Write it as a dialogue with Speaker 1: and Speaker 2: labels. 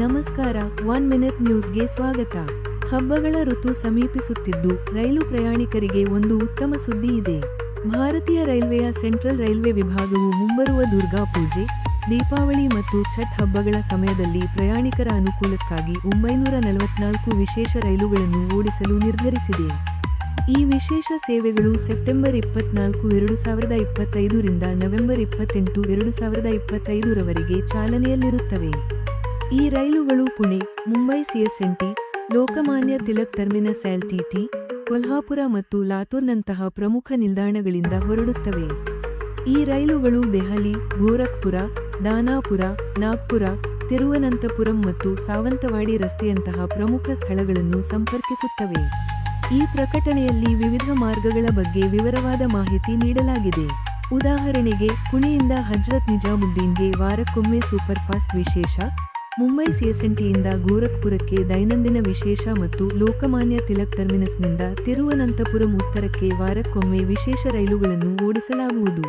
Speaker 1: ನಮಸ್ಕಾರ, one minute ನ್ಯೂಸ್ಗೆ ಸ್ವಾಗತ. ಹಬ್ಬಗಳ ಋತು ಸಮೀಪಿಸುತ್ತಿದ್ದು, ರೈಲು ಪ್ರಯಾಣಿಕರಿಗೆ ಒಂದು ಉತ್ತಮ ಸುದ್ದಿ ಇದೆ. ಭಾರತೀಯ ರೈಲ್ವೆಯ ಸೆಂಟ್ರಲ್ ರೈಲ್ವೆ ವಿಭಾಗವು ಮುಂಬರುವ ದುರ್ಗಾ ಪೂಜೆ, ದೀಪಾವಳಿ ಮತ್ತು ಛಟ್ ಹಬ್ಬಗಳ ಸಮಯದಲ್ಲಿ ಪ್ರಯಾಣಿಕರ ಅನುಕೂಲಕ್ಕಾಗಿ ಒಂಬೈನೂರ ನಲವತ್ನಾಲ್ಕು ವಿಶೇಷ ರೈಲುಗಳನ್ನು ಓಡಿಸಲು ನಿರ್ಧರಿಸಿದೆ. ಈ ವಿಶೇಷ ಸೇವೆಗಳು ಸೆಪ್ಟೆಂಬರ್ ಇಪ್ಪತ್ನಾಲ್ಕು, ಎರಡು ಸಾವಿರದ ಇಪ್ಪತ್ತೈದರಿಂದ ನವೆಂಬರ್ ಇಪ್ಪತ್ತೆಂಟು, ಎರಡು ಸಾವಿರದ ಇಪ್ಪತ್ತೈದರವರೆಗೆ ಚಾಲನೆಯಲ್ಲಿರುತ್ತವೆ. ಈ ರೈಲುಗಳು Pune, Mumbai CSMT, Lokmanya Tilak terminus LTT, Kolhapur ಮತ್ತು ಲಾತೂರ್ನಂತಹ ಪ್ರಮುಖ ನಿಲ್ದಾಣಗಳಿಂದ ಹೊರಡುತ್ತವೆ. ಈ ರೈಲುಗಳು ದೆಹಲಿ, ಗೋರಖ್ಪುರ, ದಾನಾಪುರ, ನಾಗ್ಪುರ, ತಿರುವನಂತಪುರಂ ಮತ್ತು ಸಾವಂತವಾಡಿ ರಸ್ತೆಯಂತಹ ಪ್ರಮುಖ ಸ್ಥಳಗಳನ್ನು ಸಂಪರ್ಕಿಸುತ್ತವೆ. ಈ ಪ್ರಕಟಣೆಯಲ್ಲಿ ವಿವಿಧ ಮಾರ್ಗಗಳ ಬಗ್ಗೆ ವಿವರವಾದ ಮಾಹಿತಿ ನೀಡಲಾಗಿದೆ. ಉದಾಹರಣೆಗೆ, ಪುಣೆಯಿಂದ ಹಜ್ರತ್ ನಿಜಾಮುದ್ದೀನ್ಗೆ ವಾರಕ್ಕೊಮ್ಮೆ ಸೂಪರ್ಫಾಸ್ಟ್ ವಿಶೇಷ ಮುಂಬೈ ಸಿಎಸ್ಎನ್ಟಿಯಿಂದ ಗೋರಖ್ಪುರಕ್ಕೆ ದೈನಂದಿನ ವಿಶೇಷ ಮತ್ತು ಲೋಕಮಾನ್ಯ ತಿಲಕ್ ಟರ್ಮಿನಸ್ನಿಂದ ತಿರುವನಂತಪುರಂ ಉತ್ತರಕ್ಕೆ ವಾರಕ್ಕೊಮ್ಮೆ ವಿಶೇಷ ರೈಲುಗಳನ್ನು ಓಡಿಸಲಾಗುವುದು.